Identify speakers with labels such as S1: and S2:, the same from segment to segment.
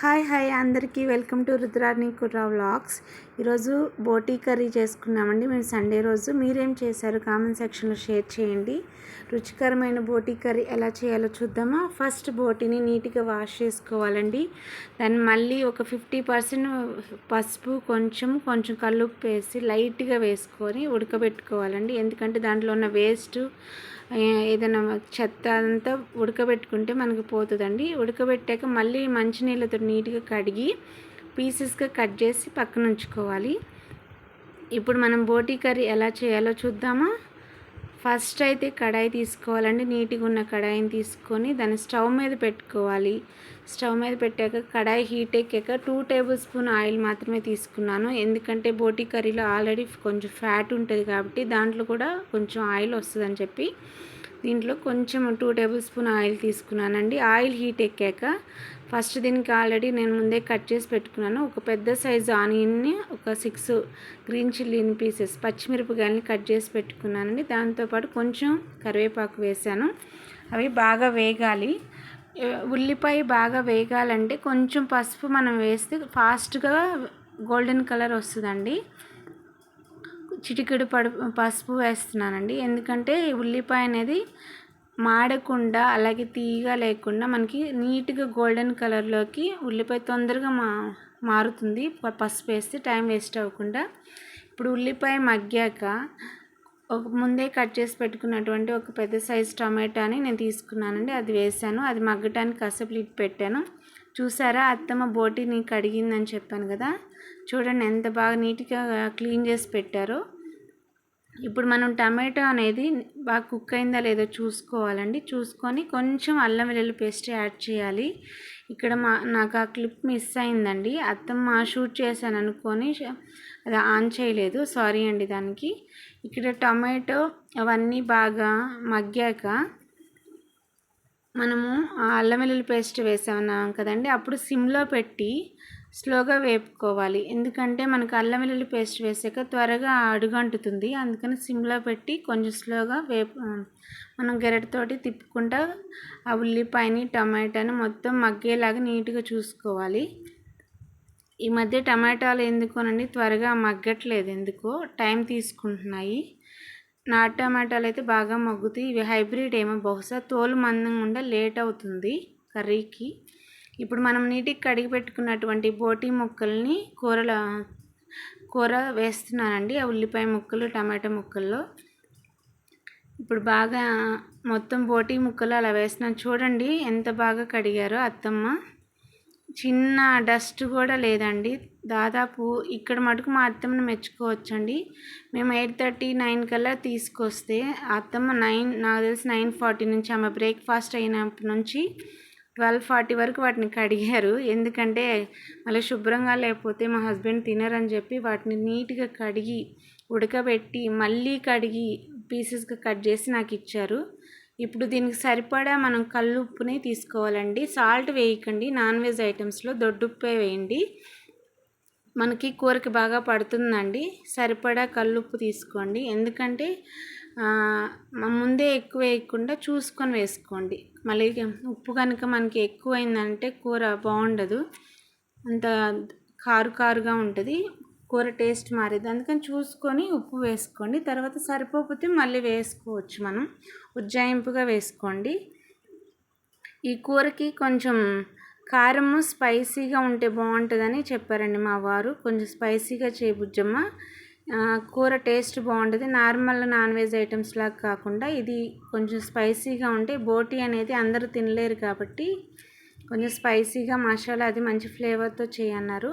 S1: Hi hi అందరికీ. Welcome to Rudrani Kurra vlogs. ఈరోజు బోటీ కర్రీ చేసుకున్నామండి. మేము సండే రోజు. మీరేం చేశారు? కామెంట్ సెక్షన్లో షేర్ చేయండి. రుచికరమైన బోటీ కర్రీ ఎలా చేయాలో చూద్దామా? ఫస్ట్ బోటీని నీట్గా వాష్ చేసుకోవాలండి. దాన్ని మళ్ళీ ఒక ఫిఫ్టీ పర్సెంట్ పసుపు కొంచెం కొంచెం కల్లుప్పు వేసి లైట్గా వేసుకొని ఉడకబెట్టుకోవాలండి. ఎందుకంటే దాంట్లో ఉన్న వేస్ట్ ఏదైనా చెత్త అంతా ఉడకబెట్టుకుంటే మనకి పోతుందండి. ఉడకబెట్టాక మళ్ళీ మంచినీళ్ళతో నీట్గా కడిగి పీసెస్గా కట్ చేసి పక్కన ఉంచుకోవాలి. ఇప్పుడు మనం బోటీ కర్రీ ఎలా చేయాలో చూద్దామా? ఫస్ట్ అయితే కడాయి తీసుకోవాలండి. నీట్గా ఉన్న కడాయిని తీసుకొని దాన్ని స్టవ్ మీద పెట్టుకోవాలి. స్టవ్ మీద పెట్టాక కడాయి హీట్ ఎక్కాక టూ టేబుల్ స్పూన్ ఆయిల్ మాత్రమే తీసుకున్నాను. ఎందుకంటే బోటి కర్రీలో ఆల్రెడీ కొంచెం ఫ్యాట్ ఉంటుంది కాబట్టి దాంట్లో కూడా కొంచెం ఆయిల్ వస్తుందని చెప్పి దీంట్లో కొంచెం టూ టేబుల్ స్పూన్ ఆయిల్ తీసుకున్నానండి. ఆయిల్ హీట్ ఎక్కాక ఫస్ట్ దీనికి ఆల్రెడీ నేను ముందే కట్ చేసి పెట్టుకున్నాను. ఒక పెద్ద సైజు ఆనియన్ని ఒక సిక్స్ గ్రీన్ చిల్లీని పీసెస్ పచ్చిమిరపకాయలని కట్ చేసి పెట్టుకున్నానండి. దాంతోపాటు కొంచెం కరివేపాకు వేసాను. అవి బాగా వేగాలి. ఉల్లిపాయ బాగా వేగాలంటే కొంచెం పసుపు మనం వేస్తే ఫాస్ట్గా గోల్డెన్ కలర్ వస్తుందండి. చిటికెడు పడు పసుపు వేస్తున్నానండి. ఎందుకంటే ఉల్లిపాయ అనేది మాడకుండా అలాగే తీగ లేకుండా మనకి నీట్గా గోల్డెన్ కలర్లోకి ఉల్లిపాయ తొందరగా మా మారుతుంది. పసుపు వేస్తే టైం వేస్ట్ అవ్వకుండా. ఇప్పుడు ఉల్లిపాయ మగ్గాక ఒక ముందే కట్ చేసి పెట్టుకున్నటువంటి ఒక పెద్ద సైజు టమాటాని నేను తీసుకున్నానండి. అది వేసాను. అది మగ్గటానికి కాసేపు పెట్టాను. చూసారా? అత్తమ్మ బోటిని కడిగిందని చెప్పాను కదా? చూడండి ఎంత బాగా నీట్గా క్లీన్ చేసి పెట్టారో. ఇప్పుడు మనం టమాటో అనేది బాగా కుక్ అయిందా లేదో చూసుకోవాలండి. చూసుకొని కొంచెం అల్లం వెల్లుల్లి పేస్ట్ యాడ్ చేయాలి. ఇక్కడ మా నాకు ఆ క్లిప్ మిస్ అయిందండి. అత్తమ్మ షూట్ చేశాను అనుకొని అది ఆన్ చేయలేదు. సారీ అండి దానికి. ఇక్కడ టమాటో అవన్నీ బాగా మగ్గాక మనము అల్లం వెల్లుల్లి పేస్ట్ వేసామన్నాం కదండి అప్పుడు సిమ్లో పెట్టి స్లోగా వేపుకోవాలి. ఎందుకంటే మనకు అల్లం వెల్లుల్లి పేస్ట్ వేసాక త్వరగా అడుగంటుతుంది అందుకని సిమ్లో పెట్టి కొంచెం స్లోగా వేపు మనం గెరటితోటి తిప్పుకుంటా ఆ ఉల్లిపాయని టమాటాని మొత్తం మగ్గేలాగా నీట్గా చూసుకోవాలి. ఈ మధ్య టమాటాలు ఎందుకోనండి త్వరగా మగ్గట్లేదు. ఎందుకో టైం తీసుకుంటున్నాయి. నాటు టమాటాలు అయితే బాగా మగ్గుతాయి. ఇవి హైబ్రిడ్ ఏమో బహుశా తోలు మందంగా ఉండే లేట్ అవుతుంది కర్రీకి. ఇప్పుడు మనం నీటికి కడిగి పెట్టుకున్నటువంటి బోటీ ముక్కల్ని కూరల కూర వేస్తున్నానండి. ఆ ఉల్లిపాయ ముక్కలు టమాటా ముక్కల్లో. ఇప్పుడు బాగా మొత్తం బోటీ ముక్కలు అలా వేస్తున్నాను. చూడండి ఎంత బాగా కడిగారో అత్తమ్మ. చిన్న డస్ట్ కూడా లేదండి. దాదాపు ఇక్కడ మటుకు మా అత్తమ్మని మెచ్చుకోవచ్చండి. మేము ఎయిట్ థర్టీ నైన్ కల్లా తీసుకొస్తే అత్తమ్మ నైన్ నాకు తెలిసి నైన్ ఫార్టీ నుంచి ఆమె బ్రేక్ఫాస్ట్ అయినప్పటి నుంచి ట్వెల్వ్ ఫార్టీ వరకు వాటిని కడిగారు. ఎందుకంటే మళ్ళీ శుభ్రంగా లేకపోతే మా హస్బెండ్ తినరని చెప్పి వాటిని నీట్గా కడిగి ఉడకబెట్టి మళ్ళీ కడిగి పీసెస్గా కట్ చేసి నాకు ఇచ్చారు. ఇప్పుడు దీనికి సరిపడా మనం కల్లుప్పుని తీసుకోవాలండి. సాల్ట్ వేయకండి. నాన్ వెజ్ ఐటమ్స్లో దొడ్డుప్పే వేయండి. మనకి కూరకి బాగా పడుతుందండి. సరిపడా కల్లుప్పు తీసుకోండి. ఎందుకంటే ముందే ఎక్కువ వేయకుండా చూసుకొని వేసుకోండి. మళ్ళీ ఉప్పు కనుక మనకి ఎక్కువైందంటే కూర బాగుండదు. అంత కారు కారుగా ఉంటుంది. కూర టేస్ట్ మారేది. అందుకని చూసుకొని ఉప్పు వేసుకోండి. తర్వాత సరిపోకపోతే మళ్ళీ వేసుకోవచ్చు మనం. ఉజ్జాయింపుగా వేసుకోండి. ఈ కూరకి కొంచెం కారము స్పైసీగా ఉంటే బాగుంటుందని చెప్పారండి మా వారు. కొంచెం స్పైసీగా చేయబుజ్జమ్మ కూర టేస్ట్ బాగుంటుంది. నార్మల్ నాన్ వెజ్ ఐటమ్స్ లాగా కాకుండా ఇది కొంచెం స్పైసీగా ఉంటే బోటీ అనేది అందరూ తినలేరు కాబట్టి కొంచెం స్పైసీగా మసాలా అది మంచి ఫ్లేవర్తో చేయన్నారు.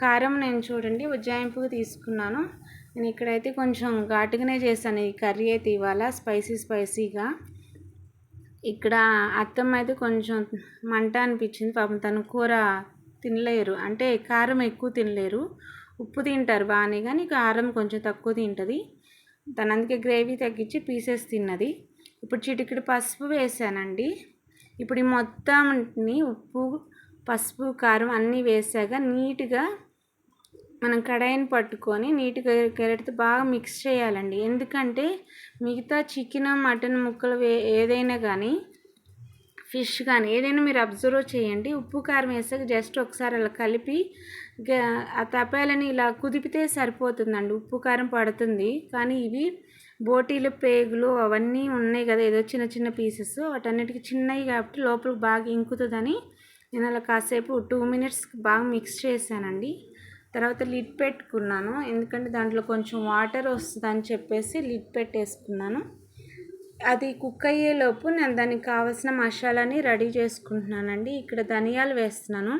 S1: కారం నేను చూడండి ఉజ్జాయింపుకి తీసుకున్నాను. నేను ఇక్కడైతే కొంచెం ఘాటుగానే చేశాను ఈ కర్రీ అయితే ఇవాళ స్పైసీ స్పైసీగా. ఇక్కడ అత్తమ్మ అయితే కొంచెం మంట అనిపించింది పాపం తను కూర తినలేరు. అంటే కారం ఎక్కువ తినలేరు. ఉప్పు తింటారు బాగానే కానీ కారం కొంచెం తక్కువ తింటుంది. తను అందుకే గ్రేవీ తగ్గించి పీసెస్ తిన్నది. ఇప్పుడు చిటికెడు పసుపు వేసానండి. ఇప్పుడు ఈ మొత్తంని ఉప్పు పసుపు కారం అన్నీ వేసాక నీట్గా మనం కడాయిని పట్టుకొని నీట్గా గెరటితో బాగా మిక్స్ చేయాలండి. ఎందుకంటే మిగతా చికెన్ మటన్ ముక్కలు ఏదైనా కానీ ఫిష్ కానీ ఏదైనా మీరు అబ్జర్వ్ చేయండి. ఉప్పు కారం వేసాక జస్ట్ ఒకసారి అలా కలిపి ఆ తపాలని ఇలా కుదిపితే సరిపోతుందండి. ఉప్పు కారం పడుతుంది. కానీ ఇవి బోటీలు పేగులు అవన్నీ ఉన్నాయి కదా ఏదో చిన్న చిన్న పీసెస్. వాటన్నిటికీ చిన్నవి కాబట్టి లోపలికి బాగా ఇంకుతుందని నేను అలా కాసేపు టూ మినిట్స్ బాగా మిక్స్ చేశానండి. తర్వాత లిడ్ పెట్టుకున్నాను. ఎందుకంటే దాంట్లో కొంచెం వాటర్ వస్తుందని చెప్పేసి లిడ్ పెట్టేసుకున్నాను. అది కుక్ అయ్యేలోపు నేను దానికి కావాల్సిన మసాలాని రెడీ చేసుకుంటున్నానండి. ఇక్కడ ధనియాలు వేస్తున్నాను.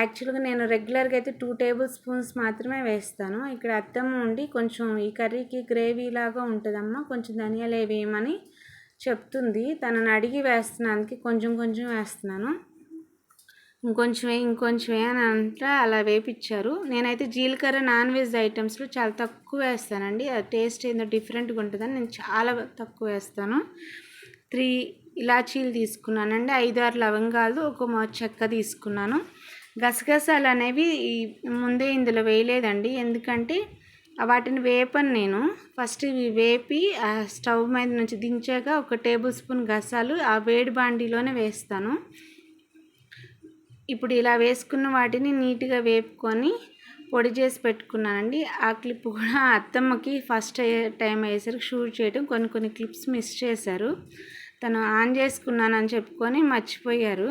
S1: యాక్చువల్గా నేను రెగ్యులర్గా అయితే టూ టేబుల్ స్పూన్స్ మాత్రమే వేస్తాను. ఇక్కడ అద్దం ఉండి కొంచెం ఈ కర్రీకి గ్రేవీ లాగా ఉంటుందమ్మా కొంచెం ధనియాలు వేయమని చెప్తుంది. తనని అడిగి వేస్తున్నానికి కొంచెం కొంచెం వేస్తున్నాను. ఇంకొంచెం వేయి ఇంకొంచెం అని అంటే అలా వేపిచ్చారు. నేనైతే జీలకర్ర నాన్ వెజ్ ఐటమ్స్లో చాలా తక్కువ వేస్తానండి. ఆ టేస్ట్ ఏందో డిఫరెంట్గా ఉంటుందని నేను చాలా తక్కువ వేస్తాను. త్రీ ఇలాచీలు తీసుకున్నానండి ఐదు ఆరు లవంగాలు ఒక మా చెక్క తీసుకున్నాను. గసగసాలు అనేవి ముందే ఇందులో వేయలేదండి. ఎందుకంటే వాటిని వేపను నేను. ఫస్ట్ ఇవి వేపి ఆ స్టవ్ మీద నుంచి దించాక ఒక టేబుల్ స్పూన్ గసాలు ఆ వేడి బాండీలోనే వేస్తాను. ఇప్పుడు ఇలా వేసుకున్న వాటిని నీట్గా వేపుకొని పొడి చేసి పెట్టుకున్నానండి. ఆ క్లిప్ కూడా అత్తమ్మకి ఫస్ట్ టైం అయ్యేసరికి షూట్ చేయడం కొన్ని కొన్ని క్లిప్స్ మిస్ చేశారు. తను ఆన్ చేసుకున్నానని చెప్పుకొని మర్చిపోయారు.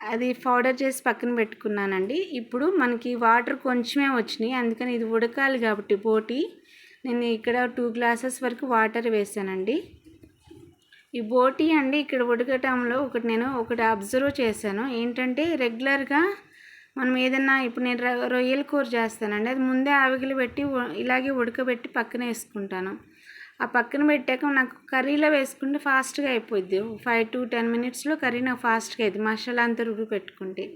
S1: అది పౌడర్ చేసి పక్కన పెట్టుకున్నానండి. ఇప్పుడు మనకి వాటర్ కొంచెమే వచ్చినాయి. అందుకని ఇది ఉడకాలి కాబట్టి బోటి నేను ఇక్కడ టూ గ్లాసెస్ వరకు వాటర్ వేసానండి. ఈ బోటి అండి ఇక్కడ ఉడకటంలో ఒకటి నేను ఒకటి అబ్జర్వ్ చేశాను. ఏంటంటే రెగ్యులర్గా మనం ఏదన్నా ఇప్పుడు నేను రొ- రొయ్యల కూర చేస్తానండి. అది ముందే ఆవిగిలి పెట్టి ఇలాగే ఉడకబెట్టి పక్కన వేసుకుంటాను. ఆ పక్కన పెట్టాక నాకు కర్రీలో వేసుకుంటే ఫాస్ట్గా అయిపోద్ది. ఫైవ్ టు టెన్ మినిట్స్లో కర్రీ నాకు ఫాస్ట్గా అయింది మసాలా అంతా రుబ్బి పెట్టుకుంటే.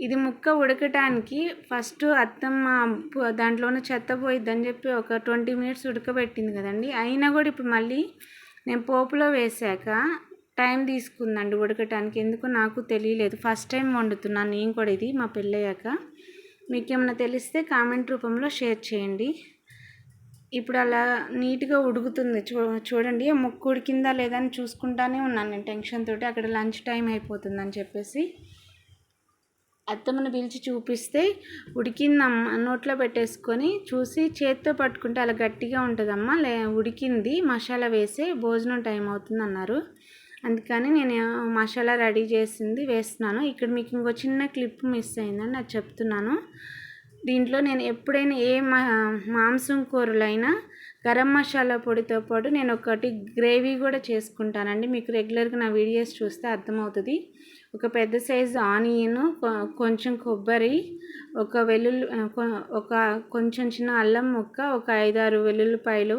S1: ఇది ముక్క ఉడకటానికి ఫస్ట్ అత్తమ్మ దాంట్లోనే చెత్త పోయిద్దని చెప్పి ఒక ట్వంటీ మినిట్స్ ఉడకబెట్టింది కదండి. అయినా కూడా ఇప్పుడు మళ్ళీ నేను పోపులో వేసాక టైం తీసుకుందండి ఉడకటానికి. ఎందుకో నాకు తెలియలేదు. ఫస్ట్ టైం వండుతున్నాను నేను కూడా ఇది మా పెళ్ళయ్యాక. మీకు ఏమైనా తెలిస్తే కామెంట్ రూపంలో షేర్ చేయండి. ఇప్పుడు అలా నీట్గా ఉడుకుతుంది. చూ చూడండి. ముక్కు ఉడికిందా లేదా అని చూసుకుంటానే ఉన్నాను నేను టెన్షన్ తోటి. అక్కడ లంచ్ టైం అయిపోతుందని చెప్పేసి. అత్తమ్మను పిలిచి చూపిస్తే ఉడికిందమ్మ నోట్లో పెట్టేసుకొని చూసి చేత్తో పట్టుకుంటే అలా గట్టిగా ఉంటుందమ్మా. లే ఉడికింది. మసాలా వేసి భోజనం టైం అవుతుంది అన్నారు అందుకని నేను మసాలా రెడీ చేసింది వేస్తున్నాను. ఇక్కడ మీకు ఇంకో చిన్న క్లిప్ మిస్ అయిందని నాకు చెప్తున్నాను. దీంట్లో నేను ఎప్పుడైనా ఏ మా మాంసం కూరలైనా గరం మసాలా పొడితో పాటు నేను ఒకటి గ్రేవీ కూడా చేసుకుంటానండి. మీకు రెగ్యులర్గా నా వీడియోస్ చూస్తే అర్థమవుతుంది. ఒక పెద్ద సైజు ఆనియన్ కొంచెం కొబ్బరి ఒక వెల్లుల్లి ఒక కొంచెం చిన్న అల్లం ముక్క ఒక ఐదారు వెల్లుల్లిపాయలు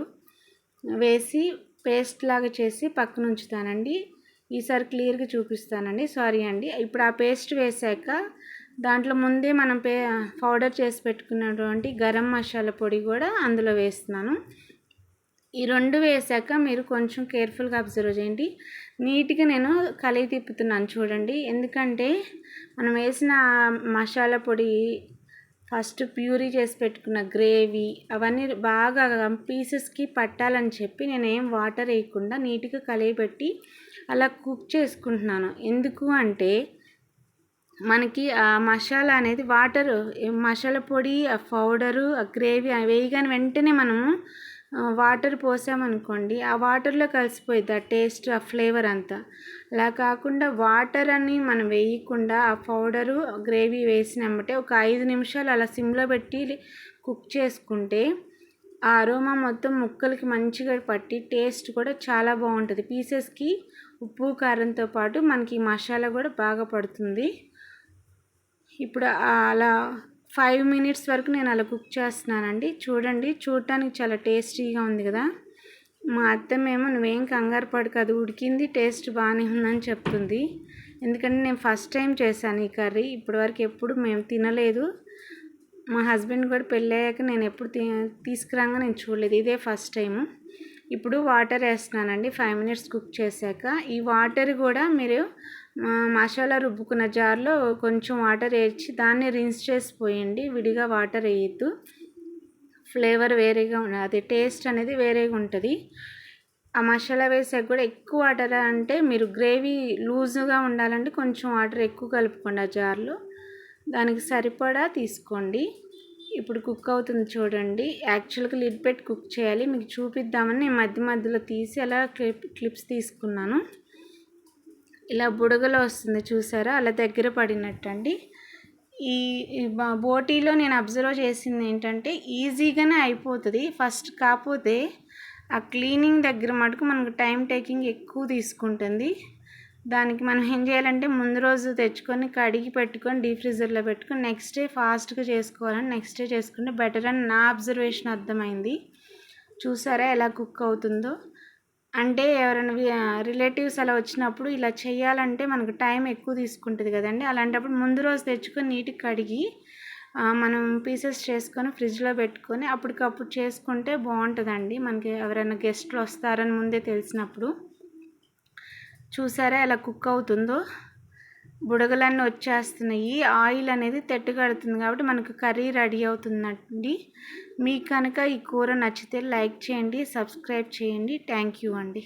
S1: వేసి పేస్ట్ లాగా చేసి పక్కన ఉంచుతానండి. ఈసారి క్లియర్గా చూపిస్తానండి. సారీ అండి. ఇప్పుడు ఆ పేస్ట్ వేసాక దాంట్లో ముందే మనం పే పౌడర్ చేసి పెట్టుకున్నటువంటి గరం మసాలా పొడి కూడా అందులో వేస్తున్నాను. ఈ రెండు వేసాక మీరు కొంచెం కేర్ఫుల్గా అబ్జర్వ్ చేయండి. నీట్గా నేను కలిగి తిప్పుతున్నాను చూడండి. ఎందుకంటే మనం వేసిన మసాలా పొడి ఫస్ట్ ప్యూరీ చేసి పెట్టుకున్న గ్రేవీ అవన్నీ బాగా పీసెస్కి పట్టాలని చెప్పి నేను ఏం వాటర్ వేయకుండా నీట్గా కలిగిపెట్టి అలా కుక్ చేసుకుంటున్నాను. ఎందుకు అంటే మనకి ఆ మసాలా అనేది వాటర్ మసాలా పొడి ఆ పౌడరు ఆ గ్రేవీ వేయగానే వెంటనే మనము వాటర్ పోసామనుకోండి ఆ వాటర్లో కలిసిపోయింది ఆ టేస్ట్ ఆ ఫ్లేవర్ అంతా. అలా కాకుండా వాటర్ అని మనం వేయకుండా ఆ పౌడరు గ్రేవీ వేసినామంటే ఒక ఐదు నిమిషాలు అలా సిమ్లో పెట్టి కుక్ చేసుకుంటే ఆ అరోమా మొత్తం ముక్కలకి మంచిగా పట్టి టేస్ట్ కూడా చాలా బాగుంటుంది. పీసెస్కి ఉప్పు కారంతో పాటు మనకి మసాలా కూడా బాగా పడుతుంది. ఇప్పుడు అలా ఫైవ్ మినిట్స్ వరకు నేను అలా కుక్ చేస్తున్నానండి. చూడండి చూడటానికి చాలా టేస్టీగా ఉంది కదా. మా అత్తమేమో నువ్వేం కంగారు పడకు అది ఉడికింది టేస్ట్ బాగానే ఉందని చెప్తుంది. ఎందుకంటే నేను ఫస్ట్ టైం చేశాను ఈ కర్రీ ఇప్పటివరకు ఎప్పుడు మేము తినలేదు. మా హస్బెండ్ కూడా పెళ్ళయ్యాక నేను ఎప్పుడు తీ తీసుకురాగా నేను చూడలేదు ఇదే ఫస్ట్ టైము. ఇప్పుడు వాటర్ వేస్తున్నానండి ఫైవ్ మినిట్స్ కుక్ చేశాక. ఈ వాటర్ కూడా మీరు మసాలా రుబ్బుకున్న జార్లో కొంచెం వాటర్ వేసి దాన్ని రిన్స్ చేసి పోయండి. విడిగా వాటర్ వేయద్దు. ఫ్లేవర్ వేరేగా ఉండదు అది టేస్ట్ అనేది వేరేగా ఉంటుంది. ఆ మసాలా వేసాక కూడా ఎక్కువ వాటర్ అంటే మీరు గ్రేవీ లూజ్గా ఉండాలంటే కొంచెం వాటర్ ఎక్కువ కలుపుకోండి ఆ జార్లో. దానికి సరిపడా తీసుకోండి. ఇప్పుడు కుక్ అవుతుంది చూడండి. యాక్చువల్గా లిడ్ పెట్టి కుక్ చేయాలి. మీకు చూపిద్దామని నేను మధ్య మధ్యలో తీసి అలా క్లిప్ క్లిప్స్ తీసుకున్నాను. ఇలా బుడగలో వస్తుంది చూసారా? అలా దగ్గర పడినట్టు అండి ఈ బోటీలో నేను అబ్జర్వ్ చేసింది ఏంటంటే ఈజీగానే అయిపోతుంది. ఫస్ట్ కాకపోతే ఆ క్లీనింగ్ దగ్గర మటుకు మనకు టైం టేకింగ్ ఎక్కువ తీసుకుంటుంది. దానికి మనం ఏం చేయాలంటే ముందు రోజు తెచ్చుకొని కడిగి పెట్టుకొని డీప్ ఫ్రీజర్లో పెట్టుకొని నెక్స్ట్ డే ఫాస్ట్గా చేసుకోవాలని నెక్స్ట్ డే చేసుకుంటే బెటర్ అని నా అబ్జర్వేషన్ అర్థమైంది. చూసారా ఎలా కుక్ అవుతుందో? అంటే ఎవరైనా రిలేటివ్స్ అలా వచ్చినప్పుడు ఇలా చేయాలంటే మనకు టైం ఎక్కువ తీసుకుంటుంది కదండి. అలాంటప్పుడు ముందు రోజు తెచ్చుకొని నీట్గా కడిగి మనం పీసెస్ చేసుకొని ఫ్రిడ్జ్లో పెట్టుకొని అప్పటికప్పుడు చేసుకుంటే బాగుంటుందండి. మనకి ఎవరైనా గెస్ట్లు వస్తారని ముందే తెలిసినప్పుడు. చూసారా ఎలా కుక్ అవుతుందో? బుడగలన్నీ వచ్చేస్తున్నాయి. ఆయిల్ అనేది తెట్టుకడుతుంది కాబట్టి మనకు కర్రీ రెడీ అవుతుందండి. మీకు కనుక ఈ కూర నచ్చితే లైక్ చేయండి సబ్స్క్రైబ్ చేయండి. థ్యాంక్ యూ అండి.